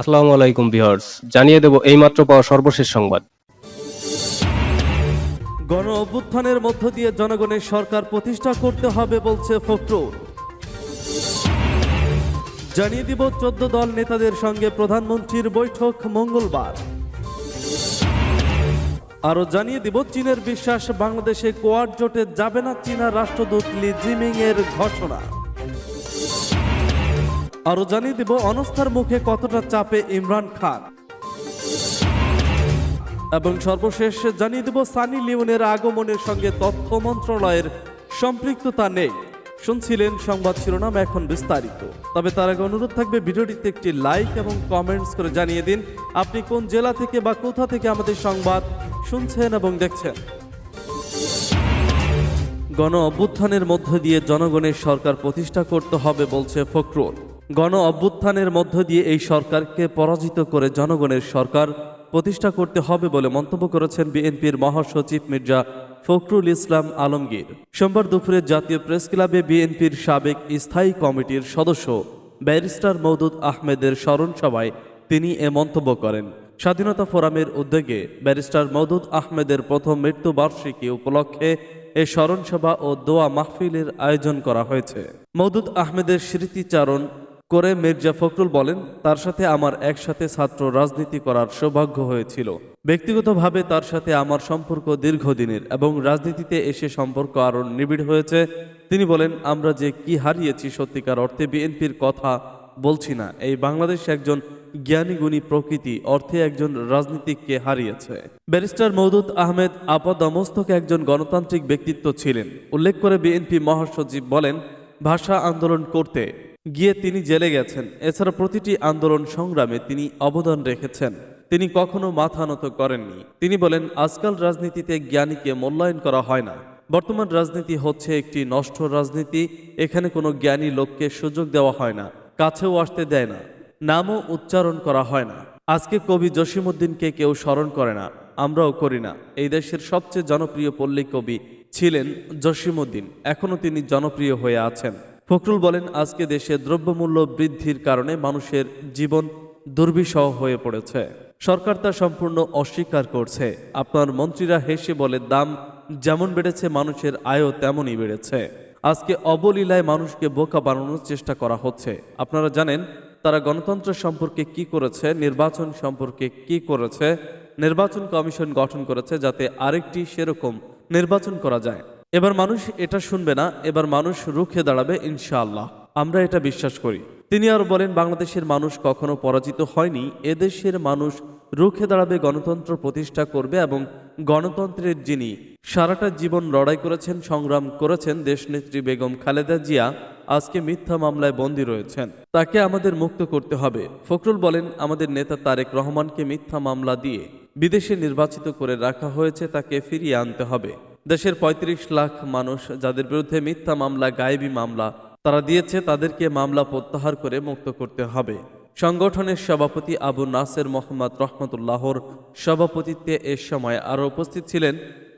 আসসালামু আলাইকুম ভিউয়ার্স, জানিয়ে দেব এইমাত্র পাওয়া সর্বশেষ সংবাদ। গণ অভ্যুত্থানের মধ্য দিয়ে জনগণের সরকার প্রতিষ্ঠা করতে হবে বলছে ফখরুল। জানিয়ে দিব চোদ্দ দল নেতাদের সঙ্গে প্রধানমন্ত্রীর বৈঠক মঙ্গলবার। আরও জানিয়ে দিব, চীনের বিশ্বাস বাংলাদেশে কোয়াড জোটে যাবে না, চীনা রাষ্ট্রদূত লি জিমিং এর ঘোষণা। আরও জানিয়ে দিব অনস্থার মুখে কতটা চাপে ইমরান খান। এবং সর্বশেষ জানিয়ে দেব সানি লিওনের আগমনের সঙ্গে তথ্য মন্ত্রণালয়ের সম্পৃক্ততা নেই। শুনছিলেন সংবাদ শিরোনাম এখন বিস্তারিত। তবে তার আগে অনুরোধ থাকবে ভিডিওটিতে একটি লাইক এবং কমেন্টস করে জানিয়ে দিন, আপনি কোন জেলা থেকে বা কোথা থেকে আমাদের সংবাদ শুনছেন এবং দেখছেন। গণ অভ্যুত্থানের মধ্য দিয়ে জনগণের সরকার প্রতিষ্ঠা করতে হবে বলছে ফখরুল। গণ অভ্যুত্থানের মধ্য দিয়ে এই সরকারকে পরাজিত করে জনগণের সরকার প্রতিষ্ঠা করতে হবে বলে মন্তব্য করেছেন বিএনপির মহাসচিব মির্জা ফখরুল ইসলাম আলমগীর। সোমবার দুপুরে জাতীয় প্রেস ক্লাবে বিএনপির সাবেক স্থায়ী কমিটির সদস্য ব্যারিস্টার মওদুদ আহমেদের স্মরণ সভায় তিনি এ মন্তব্য করেন। স্বাধীনতা ফোরামের উদ্যোগে ব্যারিস্টার মৌদুদ আহমেদের প্রথম মৃত্যুবার্ষিকী উপলক্ষে এ স্মরণসভা ও দোয়া মাহফিলের আয়োজন করা হয়েছে। মওদুদ আহমেদের স্মৃতিচারণ করে মির্জা ফখরুল বলেন, তার সাথে আমার একসাথে ছাত্র রাজনীতি করার সৌভাগ্য হয়েছিল। ব্যক্তিগতভাবে তার সাথে আমার সম্পর্ক দীর্ঘদিনের এবং রাজনীতিতে এসে সম্পর্ক আরও নিবিড় হয়েছে। তিনি বলেন, আমরা যে কি হারিয়েছি সত্যিকার অর্থে বিএনপির কথা বলছি না। এই বাংলাদেশ একজন জ্ঞানী গুণী প্রকৃতি, অর্থে একজন রাজনীতিককে হারিয়েছে। ব্যারিস্টার মওদুদ আহমেদ আপাদমস্তক একজন গণতান্ত্রিক ব্যক্তিত্ব ছিলেন। উল্লেখ করে বিএনপি মহাসচিব বলেন, ভাষা আন্দোলন করতে গিয়ে তিনি জেলে গেছেন। এছাড়া প্রতিটি আন্দোলন সংগ্রামে তিনি অবদান রেখেছেন। তিনি কখনো মাথা নত করেননি। তিনি বলেন, আজকাল রাজনীতিতে জ্ঞানীকে মূল্যায়ন করা হয় না। বর্তমান রাজনীতি হচ্ছে একটি নষ্ট রাজনীতি। এখানে কোনো জ্ঞানী লোককে সুযোগ দেওয়া হয় না, কাছেও আসতে দেয় না, নামও উচ্চারণ করা হয় না। আজকে কবি জসিমুদ্দিনকে কেউ স্মরণ করে না, আমরাও করি না। এই দেশের সবচেয়ে জনপ্রিয় পল্লী কবি ছিলেন জসিমুদ্দিন এখনও তিনি জনপ্রিয় হয়ে আছেন। ফখরুল বলেন, আজকে দেশে দ্রব্যমূল্য বৃদ্ধির কারণে মানুষের জীবন দুর্বিষহ হয়ে পড়েছে। সরকার তা সম্পূর্ণ অস্বীকার করছে। আপনার মন্ত্রীরা হেসে বলে, দাম যেমন বেড়েছে, মানুষের আয়ও তেমনই বেড়েছে। আজকে অবলীলায় মানুষকে বোকা বানানোর চেষ্টা করা হচ্ছে। আপনারা জানেন, তারা গণতন্ত্র সম্পর্কে কি করেছে, নির্বাচন সম্পর্কে কি করেছে, নির্বাচন কমিশন গঠন করেছে যাতে আরেকটি সেরকম নির্বাচন করা যায়। এবার মানুষ এটা শুনবে না, এবার মানুষ রুখে দাঁড়াবে ইনশাআল্লাহ। আমরা এটা বিশ্বাস করি। তিনি আর বলেন, বাংলাদেশের মানুষ কখনো পরাজিত হয়নি, এদেশের মানুষ রুখে দাঁড়াবে গণতন্ত্র প্রতিষ্ঠা করবে এবং গণতন্ত্রের যিনি সারাটা জীবন লড়াই করেছেন, সংগ্রাম করেছেন দেশনেত্রী বেগম খালেদা জিয়া, আজকে মিথ্যা মামলায় বন্দী রয়েছেন। তাকে আমাদের মুক্ত করতে হবে। ফখরুল বলেন, আমাদের নেতা তারেক রহমানকে মিথ্যা মামলা দিয়ে বিদেশে নির্বাচিত করে রাখা হয়েছে, তাকে ফিরিয়ে আনতে হবে। দেশের ৩৫ লাখ মানুষ যাদের বিরুদ্ধে মিথ্যা মামলা, গায়েবী মামলা, তারা দিয়েছে তাদেরকে মামলা প্রত্যাহার করে মুক্ত করতে হবে। সংগঠনের সভাপতি আবু নাসের মোহাম্মদ রহমতুল্লাহর সভাপতিত্বে এ সময় আরও উপস্থিত ছিলেন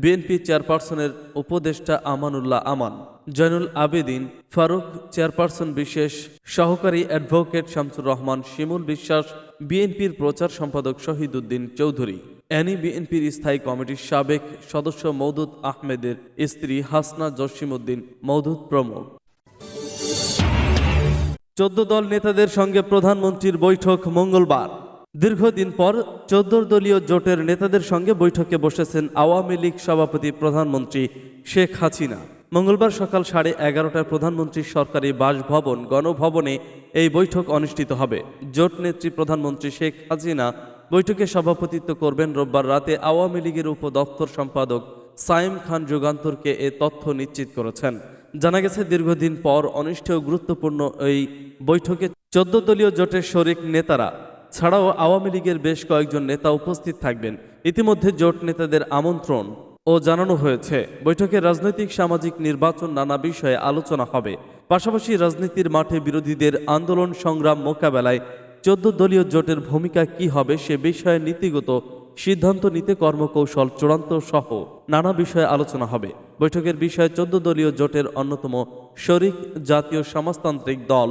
বিএনপি চেয়ারপারসনের উপদেষ্টা আমানুল্লাহ আমান, জয়নুল আবেদিন, ফারুক চেয়ারপারসন বিশেষ সহকারী অ্যাডভোকেট শামসুর রহমান, শিমুল বিশ্বাস, বিএনপির প্রচার সম্পাদক শহীদুদ্দিন চৌধুরী। অ্যানি বিএনপির স্থায়ী কমিটির সাবেক সদস্য মওদুদ আহমেদের স্ত্রী হাসনা জসিমউদ্দিন মওদুদ প্রমুখ। চোদ্দ দল নেতাদের সঙ্গে প্রধানমন্ত্রীর বৈঠক মঙ্গলবার। দীর্ঘদিন পর চোদ্দ দলীয় জোটের নেতাদের সঙ্গে বৈঠকে বসেছেন আওয়ামী লীগ সভাপতি প্রধানমন্ত্রী শেখ হাসিনা। মঙ্গলবার সকাল সাড়ে এগারোটায় প্রধানমন্ত্রীর সরকারি বাসভবন গণভবনে এই বৈঠক অনুষ্ঠিত হবে। জোট নেত্রী প্রধানমন্ত্রী শেখ হাসিনা বৈঠকে সভাপতিত্ব করবেন রোববার রাতে আওয়ামী লীগের উপদপ্তর সম্পাদক সাইম খান যুগান্তরকে এ তথ্য নিশ্চিত করেছেন। জানা গেছে, দীর্ঘদিন পর অনিষ্ঠেয় গুরুত্বপূর্ণ এই বৈঠকে চোদ্দ দলীয় জোটের শরিক নেতারা ছাড়াও আওয়ামী লীগের বেশ কয়েকজন নেতা উপস্থিত থাকবেন। ইতিমধ্যে জোট নেতাদের আমন্ত্রণ ও জানানো হয়েছে। বৈঠকে রাজনৈতিক, সামাজিক নির্বাচন নানা বিষয়ে আলোচনা হবে। পাশাপাশি রাজনীতির মাঠে বিরোধীদের আন্দোলন সংগ্রাম মোকাবেলায় চোদ্দ দলীয় জোটের ভূমিকা কি হবে সে বিষয়ে নীতিগত সিদ্ধান্ত নিতে কর্মকৌশল চূড়ান্ত সহ নানা বিষয়ে আলোচনা হবে। বৈঠকের বিষয়ে চোদ্দ দলীয় জোটের অন্যতম শরিক জাতীয় সমাজতান্ত্রিক দল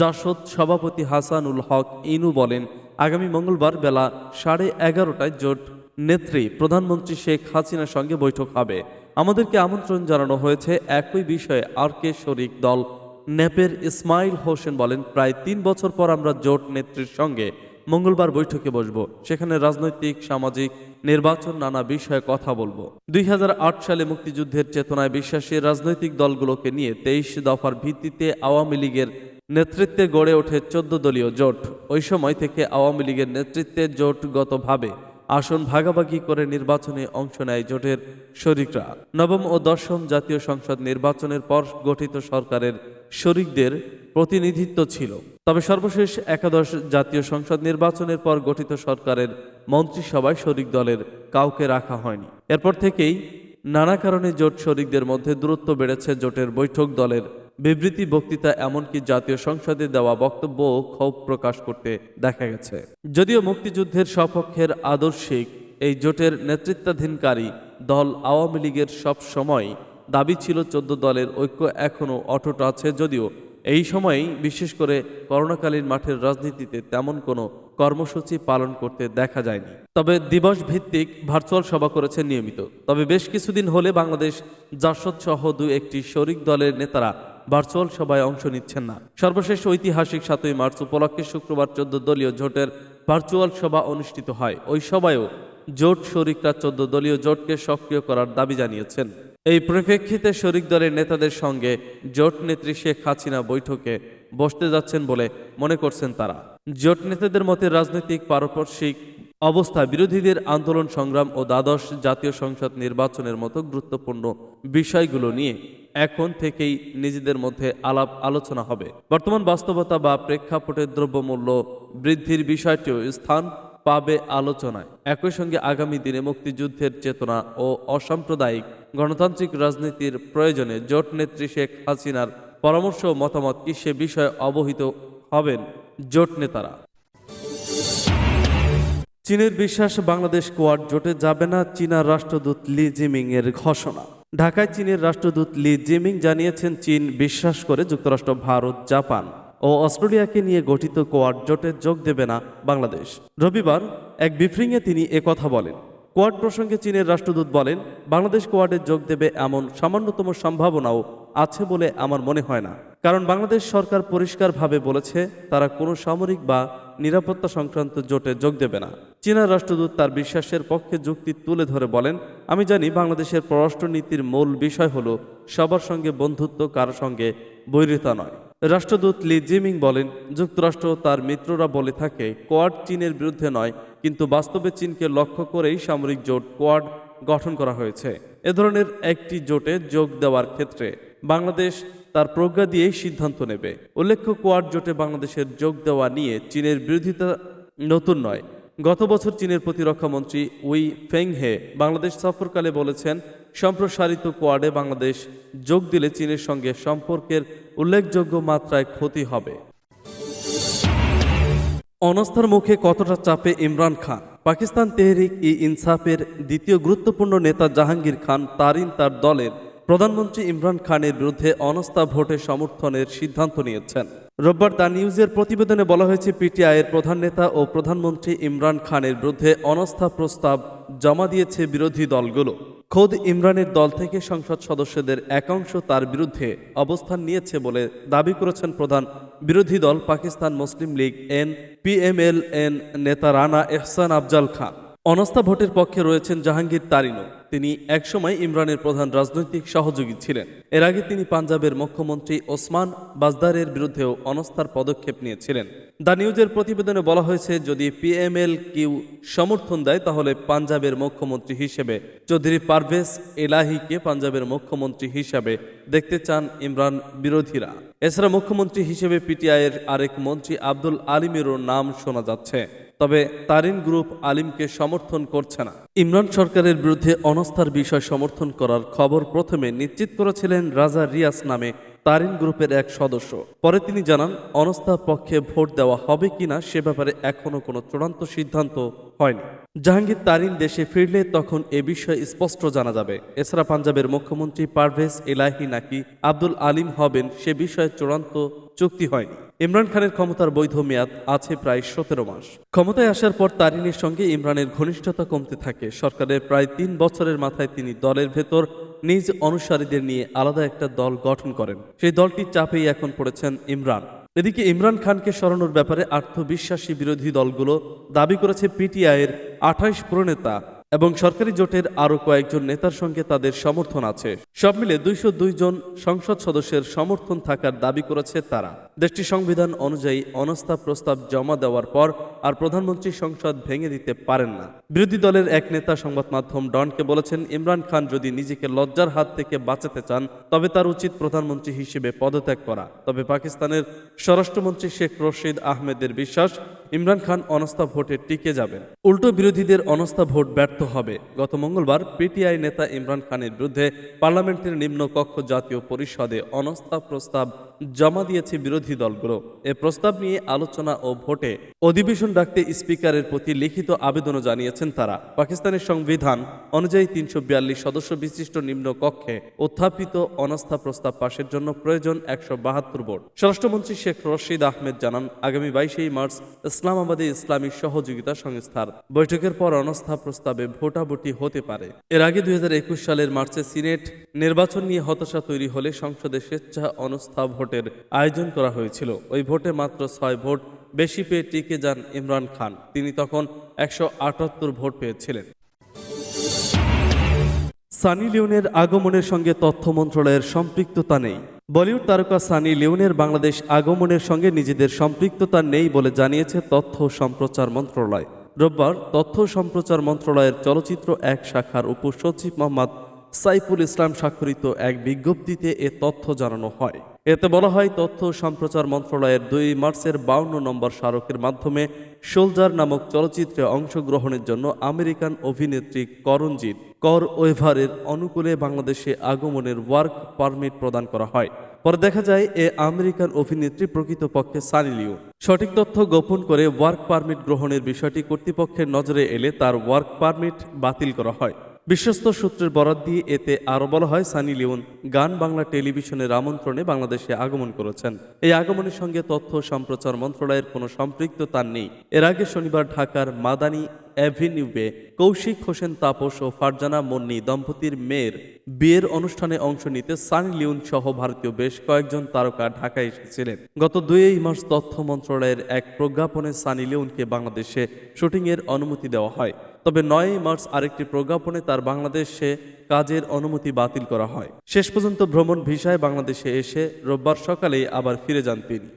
জাসদ সভাপতি হাসানুল হক ইনু বলেন, আগামী মঙ্গলবার বেলা সাড়ে এগারোটায় জোট নেত্রী প্রধানমন্ত্রী শেখ হাসিনার সঙ্গে বৈঠক হবে। আমাদেরকে আমন্ত্রণ জানানো হয়েছে, একই বিষয়ে আর কে শরিক দল নেপের ইসমাইল হোসেন বলেন, প্রায় তিন বছর পর আমরা জোট নেত্রীর সঙ্গে মঙ্গলবার বৈঠকে বসব। সেখানে রাজনৈতিক, সামাজিক, নির্বাচন, নানা বিষয়ে কথা বলব। দুই হাজার আট সালে মুক্তিযুদ্ধের চেতনায় বিশ্বাসী রাজনৈতিক দলগুলোকে নিয়ে তেইশ দফার ভিত্তিতে আওয়ামী লীগের নেতৃত্বে গড়ে ওঠে চোদ্দ দলীয় জোট। ওই সময় থেকে আওয়ামী লীগের নেতৃত্বে জোটগতভাবে আসন ভাগাভাগি করে নির্বাচনে অংশ নেয় জোটের শরিকরা। নবম ও দশম জাতীয় সংসদ নির্বাচনের পর গঠিত সরকারের শরিকদের প্রতিনিধিত্ব ছিল। তবে সর্বশেষ একাদশ জাতীয় সংসদ নির্বাচনের পর গঠিত সরকারের মন্ত্রিসভায় শরিক দলের কাউকে রাখা হয়নি। এরপর থেকেই নানা কারণে জোট শরিকদের মধ্যে দূরত্ব বেড়েছে জোটের বৈঠক দলের। বিবৃতি, বক্তৃতা, এমনকি জাতীয় সংসদে দেওয়া বক্তব্য ক্ষোভ প্রকাশ করতে দেখা গেছে। যদিও মুক্তিযুদ্ধের সপক্ষের আদর্শিক এই জোটের নেতৃত্বাধীনকারী দল আওয়ামী লীগের সব সময় দাবি ছিল চোদ্দ দলের ঐক্য এখনও অটুট আছে যদিও এই সময়েই বিশেষ করে করোনাকালীন মাঠের রাজনীতিতে তেমন কোনো কর্মসূচি পালন করতে দেখা যায়নি। তবে দিবস ভিত্তিক ভার্চুয়াল সভা করেছে নিয়মিত। তবে বেশ কিছুদিন হলে বাংলাদেশ জাসদ সহ দু একটি শরিক দলের নেতারা ভার্চুয়াল সভায় অংশ নিচ্ছেন না। সর্বশেষ ঐতিহাসিক সাতই মার্চ উপলক্ষে শুক্রবার চোদ্দ দলীয় জোটের ভার্চুয়াল সভা অনুষ্ঠিত হয়। ওই সভায়ও জোট শরিকরা চোদ্দ দলীয় জোটকে সক্রিয় করার দাবি জানিয়েছেন। এই পরিপ্রেক্ষিতে শরিক দলের নেতাদের সঙ্গে জোট নেত্রী শেখ হাসিনা বৈঠকে বসতে যাচ্ছেন বলে মনে করছেন তারা। জোট নেতাদের মতে রাজনৈতিক পারপার্শ্বিক অবস্থা, বিরোধীদের আন্দোলন সংগ্রাম ও দ্বাদশ জাতীয় সংসদ নির্বাচনের মতো গুরুত্বপূর্ণ বিষয়গুলো নিয়ে এখন থেকেই নিজেদের মধ্যে আলাপ আলোচনা হবে। বর্তমান বাস্তবতা বা প্রেক্ষাপটে দ্রব্যমূল্য বৃদ্ধির বিষয়টিও স্থান পাবে আলোচনায়। একই সঙ্গে আগামী দিনে মুক্তিযুদ্ধের চেতনা ও অসাম্প্রদায়িক গণতান্ত্রিক রাজনীতির প্রয়োজনে জোট নেত্রী শেখ হাসিনার পরামর্শ ও মতামত কি সে বিষয়ে অবহিত হবেন জোট নেতারা? চীনের বিশ্বাস বাংলাদেশ কোয়াড জোটে যাবে না চীনা রাষ্ট্রদূত লি জিমিং এর ঘোষণা। ঢাকায় চীনের রাষ্ট্রদূত লি জিমিং জানিয়েছেন, চীন বিশ্বাস করে যুক্তরাষ্ট্র, ভারত, জাপান ও অস্ট্রেলিয়াকে নিয়ে গঠিত কোয়াড জোটে যোগ দেবে না বাংলাদেশ। রবিবার এক ব্রিফিংয়ে তিনি একথা বলেন। কোয়াড প্রসঙ্গে চীনের রাষ্ট্রদূত বলেন, বাংলাদেশ কোয়াডে যোগ দেবে এমন সামান্যতম সম্ভাবনাও আছে বলে আমার মনে হয় না। কারণ বাংলাদেশ সরকার পরিষ্কারভাবে বলেছে, তারা কোনো সামরিক বা নিরাপত্তা সংক্রান্ত জোটে যোগ দেবে না। চীনা রাষ্ট্রদূত তার বিশ্বাসের পক্ষে যুক্তি তুলে ধরে বলেন, আমি জানি বাংলাদেশের পররাষ্ট্রনীতির মূল বিষয় হলো সবার সঙ্গে বন্ধুত্ব, কারও সঙ্গে বৈরিতা নয়। রাষ্ট্রদূত লি জিমিং বলেন, যুক্তরাষ্ট্র তার মিত্ররা বলে থাকে, কোয়াড চীনের বিরুদ্ধে নয়, কিন্তু বাস্তবে চীনকে লক্ষ্য করেই সামরিক জোট কোয়াড গঠন করা হয়েছে। এ ধরনের একটি জোটে যোগ দেওয়ার ক্ষেত্রে বাংলাদেশ তার প্রজ্ঞা দিয়েই সিদ্ধান্ত নেবে। উল্লেখ্য, কোয়াড জোটে বাংলাদেশের যোগ দেওয়া নিয়ে চীনের বিরোধিতা নতুন নয়। গত বছর চীনের প্রতিরক্ষা মন্ত্রী উই ফেংহে বাংলাদেশ সফরকালে বলেছেন সম্প্রসারিত কোয়াডে বাংলাদেশ যোগ দিলে চীনের সঙ্গে সম্পর্কের উল্লেখযোগ্য মাত্রায় ক্ষতি হবে। অনাস্থার মুখে কতটা চাপে ইমরান খান? পাকিস্তান তেহরিক ই ইনসাফের দ্বিতীয় গুরুত্বপূর্ণ নেতা জাহাঙ্গীর খান তারিন তার দলের প্রধানমন্ত্রী ইমরান খানের বিরুদ্ধে অনাস্থা ভোটে সমর্থনের সিদ্ধান্ত নিয়েছেন। রোববার দ্য নিউজের প্রতিবেদনে বলা হয়েছে, পিটিআইয়ের প্রধান নেতা ও প্রধানমন্ত্রী ইমরান খানের বিরুদ্ধে অনাস্থা প্রস্তাব জমা দিয়েছে বিরোধী দলগুলো। খোদ ইমরানের দল থেকে সংসদ সদস্যদের একাংশ তার বিরুদ্ধে অবস্থান নিয়েছে বলে দাবি করেছেন প্রধান বিরোধী দল Pakistan Muslim League N, PML N নেতা রানা এহসান আফজাল খান। অনাস্থা ভোটের পক্ষে রয়েছেন জাহাঙ্গীর তারিনও। তিনি একসময় ইমরানের প্রধান রাজনৈতিক সহযোগী ছিলেন। এর আগে তিনি পাঞ্জাবের মুখ্যমন্ত্রী ওসমান বাজদারের বিরুদ্ধেও অনাস্থার পদক্ষেপ নিয়েছিলেন। দ্য নিউজের প্রতিবেদনে বলা হয়েছে, যদি পিএমএল কিউ সমর্থন দেয়, তাহলে পাঞ্জাবের মুখ্যমন্ত্রী হিসেবে। চৌধুরী পারভেজ এলাহিকে পাঞ্জাবের মুখ্যমন্ত্রী হিসাবে দেখতে চান ইমরান বিরোধীরা। এছাড়া মুখ্যমন্ত্রী হিসেবে পিটিআইয়ের আরেক মন্ত্রী আব্দুল আলিমেরও নাম শোনা যাচ্ছে। তবে তারিন গ্রুপ আলিমকে সমর্থন করছে না। ইমরান সরকারের বিরুদ্ধে অনাস্থার বিষয় সমর্থন করার খবর প্রথমে নিশ্চিত করেছিলেন রাজা রিয়াস নামে তারিন গ্রুপের এক সদস্য। পরে তিনি জানান অনাস্থার পক্ষে ভোট দেওয়া হবে কিনা সে ব্যাপারে এখনও কোনো চূড়ান্ত সিদ্ধান্ত হয়নি। জাহাঙ্গীর তারিন দেশে ফিরলে তখন এ বিষয়ে স্পষ্ট জানা যাবে। এছাড়া পাঞ্জাবের মুখ্যমন্ত্রী পারভেজ এলাহি নাকি আব্দুল আলিম হবেন সে বিষয়ে চূড়ান্ত চুক্তি হয়নি। ইমরান খানের ক্ষমতার বৈধ মেয়াদ আছে প্রায় সতেরো মাস। ক্ষমতায় আসার পর তারিনের সঙ্গে ইমরানের ঘনিষ্ঠতা কমতে থাকে। সরকারের প্রায় তিন বছরের মাথায় তিনি দলের ভেতর নিজ অনুসারীদের নিয়ে আলাদা একটা দল গঠন করেন। সেই দলটির চাপেই এখন পড়েছেন ইমরান। এদিকে ইমরান খানকে সরানোর ব্যাপারে আত্মবিশ্বাসী বিরোধী দলগুলো দাবি করেছে পিটিআইয়ের আঠাইশ প্রনেতা এবং সরকারি জোটের আরও কয়েকজন নেতার সঙ্গে তাদের সমর্থন আছে। সব মিলে দুইশো জন সংসদ সদস্যের সমর্থন থাকার দাবি করেছে তারা। দেশটির সংবিধান অনুযায়ী অনাস্থা প্রস্তাব জমা দেওয়ার পর আর প্রধানমন্ত্রী সংসদ ভেঙে দিতে পারেন না। বিরোধী দলের এক নেতা সংবাদ মাধ্যম ডনকে বলেছেন, ইমরান খান যদি নিজেকে লজ্জার হাত থেকে বাঁচাতে চান, তবে তার উচিত প্রধানমন্ত্রী হিসেবে পদত্যাগ করা। তবে পাকিস্তানের স্বরাষ্ট্রমন্ত্রী শেখ রশিদ আহমেদের বিশ্বাস, ইমরান খান অনাস্থা ভোটে টিকে যাবেন। উল্টো বিরোধীদের অনাস্থা ভোট ব্যর্থ হবে। গত মঙ্গলবার পিটিআই নেতা ইমরান খানের বিরুদ্ধে পার্লামেন্টের নিম্ন কক্ষ জাতীয় পরিষদে অনাস্থা প্রস্তাব জমা দিয়েছে বিরোধী দলগুলো। এ প্রস্তাব নিয়ে আলোচনা ও ভোটে অধিবেশন ডাকতে স্পিকারের প্রতি লিখিত আবেদনও জানিয়েছেন তারা। পাকিস্তানের সংবিধান অনুযায়ী তিনশো বিয়াল্লিশ সদস্য বিশিষ্ট নিম্ন কক্ষে উত্থাপিত অনাস্থা প্রস্তাব পাশের জন্য প্রয়োজন একশো বাহাত্তর ভোট। স্বরাষ্ট্রমন্ত্রী শেখ রশিদ আহমেদ জানান, আগামী বাইশেই মার্চ ইসলামাবাদে ইসলামী সহযোগিতা সংস্থার বৈঠকের পর অনাস্থা প্রস্তাবে ভোটাভুটি হতে পারে। এর আগে দুই হাজার একুশ সালের মার্চে সিনেট নির্বাচন নিয়ে হতাশা তৈরি হলে সংসদে স্বেচ্ছা অনাস্থা ভোটের আয়োজন করা হয়েছিল। ওই ভোটে মাত্র ছয় ভোট বেশি পেয়ে টিকে যান ইমরান খান। তিনি তখন একশো আটাত্তর ভোট পেয়েছিলেন। সানি লিওনের আগমনের সঙ্গে তথ্য মন্ত্রণালয়ের সম্পৃক্ততা নেই। বলিউড তারকা সানি লিওনের বাংলাদেশ আগমনের সঙ্গে নিজেদের সম্পৃক্ততা নেই বলে জানিয়েছে তথ্য সম্প্রচার মন্ত্রণালয়। রোববার তথ্য সম্প্রচার মন্ত্রণালয়ের চলচ্চিত্র এক শাখার উপসচিব মোহাম্মদ সাইফুল ইসলাম স্বাক্ষরিত এক বিজ্ঞপ্তিতে এ তথ্য জানানো হয়। এতে বলা হয়, তথ্য সম্প্রচার মন্ত্রণালয়ের দুই মার্চের বাউন্ন নম্বর স্মারকের মাধ্যমে সোলজার নামক চলচ্চিত্রে অংশগ্রহণের জন্য আমেরিকান অভিনেত্রী করণজিৎ কর ওয়েভারের অনুকূলে বাংলাদেশে আগমনের ওয়ার্ক পারমিট প্রদান করা হয়। পরে দেখা যায়, এ আমেরিকান অভিনেত্রী প্রকৃতপক্ষে সানি লিওন সঠিক তথ্য গোপন করে ওয়ার্ক পারমিট গ্রহণের বিষয়টি কর্তৃপক্ষের নজরে এলে তার ওয়ার্ক পারমিট বাতিল করা হয়। বিশ্বস্ত সূত্রের বরাত দিয়ে এতে আরও বলা হয়, সানি লিওন গান বাংলা টেলিভিশনের আমন্ত্রণে বাংলাদেশে আগমন করেছেন। এই আগমনের সঙ্গে তথ্য সম্প্রচার মন্ত্রণালয়ের কোনো সম্পৃক্ততা নেই। এর আগে শনিবার ঢাকার মাদানী অ্যাভিনিউয়ে কৌশিক হোসেন তাপস ও ফারজানা মন্নি দম্পতির মেয়ের বিয়ের অনুষ্ঠানে অংশ নিতে সানি লিউন সহ ভারতীয় বেশ কয়েকজন তারকা ঢাকায় এসেছিলেন। গত দুই মার্চ তথ্য মন্ত্রণালয়ের এক প্রজ্ঞাপনে সানি লিউনকে বাংলাদেশে শুটিংয়ের অনুমতি দেওয়া হয়। তবে নয় মার্চ আরেকটি প্রজ্ঞাপনে তার বাংলাদেশে কাজের অনুমতি বাতিল করা হয়। শেষ পর্যন্ত ভ্রমণ ভিসায় বাংলাদেশে এসে রোববার সকালেই আবার ফিরে যান তিনি।